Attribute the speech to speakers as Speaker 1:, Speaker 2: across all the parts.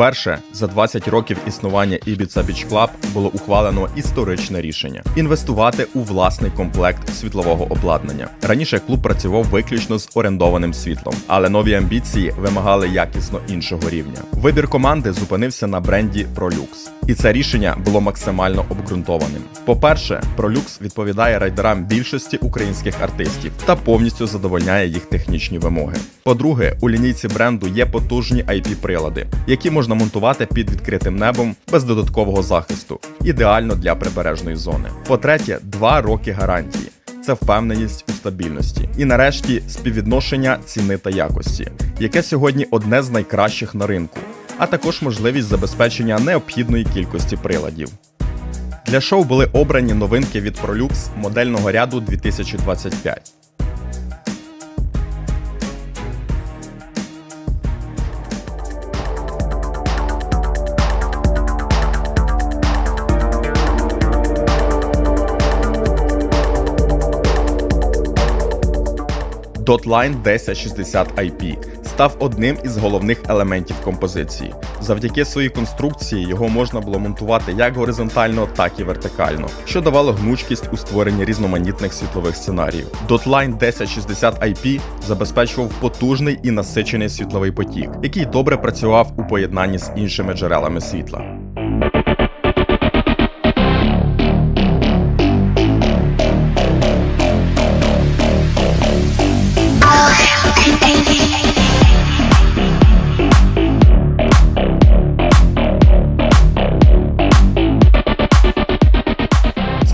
Speaker 1: Вперше за 20 років існування Ibiza Beach Club було ухвалено історичне рішення інвестувати у власний комплект світлового обладнання. Раніше клуб працював виключно з орендованим світлом, але нові амбіції вимагали якісно іншого рівня. Вибір команди зупинився на бренді ProLux. І це рішення було максимально обґрунтованим. По-перше, ProLux відповідає райдерам більшості українських артистів та повністю задовольняє їх технічні вимоги. По-друге, у лінійці бренду є потужні IP-прилади, які можна монтувати під відкритим небом без додаткового захисту, ідеально для прибережної зони. По-третє, два роки гарантії. Це впевненість у стабільності. І нарешті співвідношення ціни та якості, яке сьогодні одне з найкращих на ринку, а також можливість забезпечення необхідної кількості приладів. Для шоу були обрані новинки від ProLux модельного ряду 2025. Dotline 1060 IP став одним із головних елементів композиції. Завдяки своїй конструкції його можна було монтувати як горизонтально, так і вертикально, що давало гнучкість у створенні різноманітних світлових сценаріїв. Dotline 1060 IP забезпечував потужний і насичений світловий потік, який добре працював у поєднанні з іншими джерелами світла.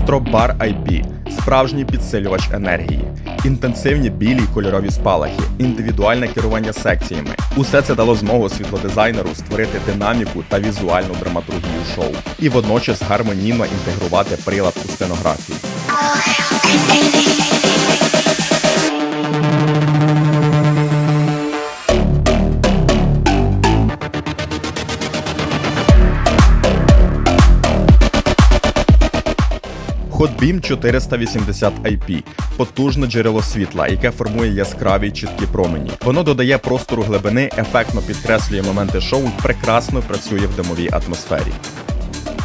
Speaker 1: Стропбар IP – справжній підсилювач енергії, інтенсивні білі кольорові спалахи, індивідуальне керування секціями. Усе це дало змогу світлодизайнеру створити динаміку та візуальну драматургію шоу і водночас гармонійно інтегрувати прилад у сценографію. Hotbeam 480 IP – потужне джерело світла, яке формує яскраві чіткі промені. Воно додає простору глибини, ефектно підкреслює моменти шоу і прекрасно працює в димовій атмосфері.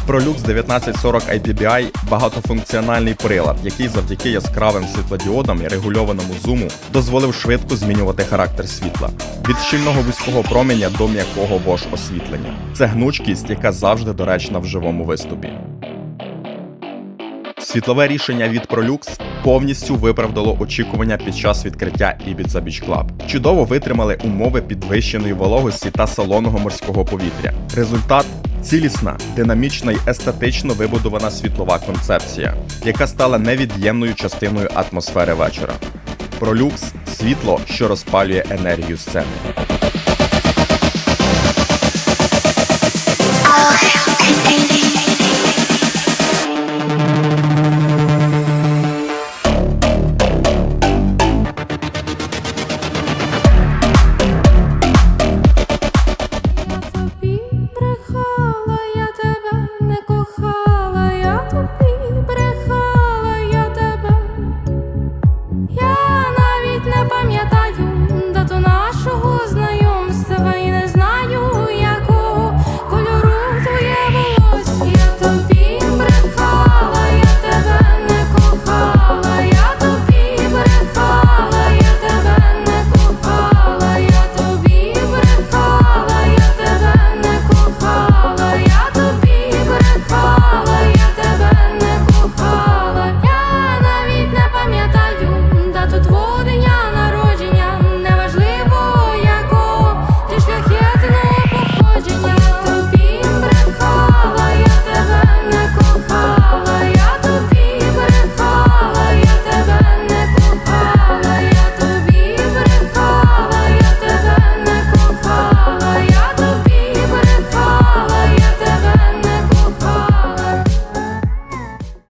Speaker 1: ProLux 1940 IPBI – багатофункціональний прилад, який завдяки яскравим світлодіодам і регульованому зуму дозволив швидко змінювати характер світла від щільного вузького променя до м'якого бош освітлення. Це гнучкість, яка завжди доречна в живому виступі. Світлове рішення від ProLux повністю виправдало очікування під час відкриття Ibiza Beach Club. Чудово витримали умови підвищеної вологості та солоного морського повітря. Результат цілісна, динамічна й естетично вибудована світлова концепція, яка стала невід'ємною частиною атмосфери вечора. ProLux – світло, що розпалює енергію сцени.